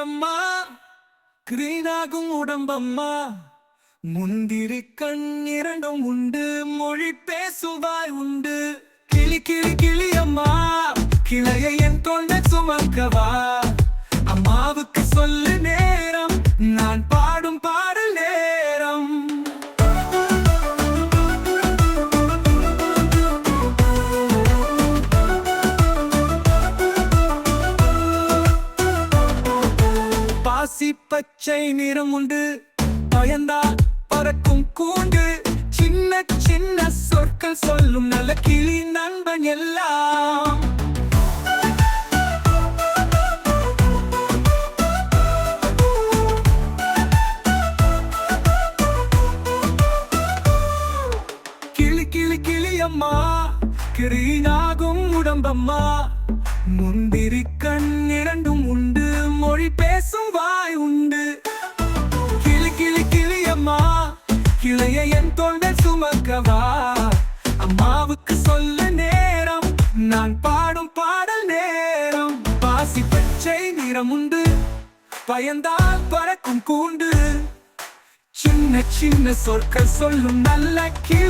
அம்மா கிரீனாகும் உடம்பம்மா. முந்திரி கண் இரண்டும் உண்டு மொழி பேசுவாய் உண்டு. கிளி கிளி கிளியம்மா கிளையை என் தொண்டை சுமக்கவா? அம்மாவுக்கு பாசி பச்சை நிறம் உண்டு. பயந்தா பறக்கும் கூண்டு. சின்ன சின்ன சொற்கள் சொல்லும் நல்ல கிளி நண்பன் எல்லாம். கிளி கிளி கிளியம்மா. கிரீனாகும் உடம்பம்மா. முந்திரி கிளைய என் தொண்டை சுமக்கவா? அம்மாவுக்கு சொல்ல நேரம் நான் பாடும் பாடல் நேரம். பாசி பச்சை நிறம் உண்டு பயந்தால் பறக்கும் கூண்டு. சின்ன சின்ன சொற்கள் சொல்லும் நல்ல கீழ்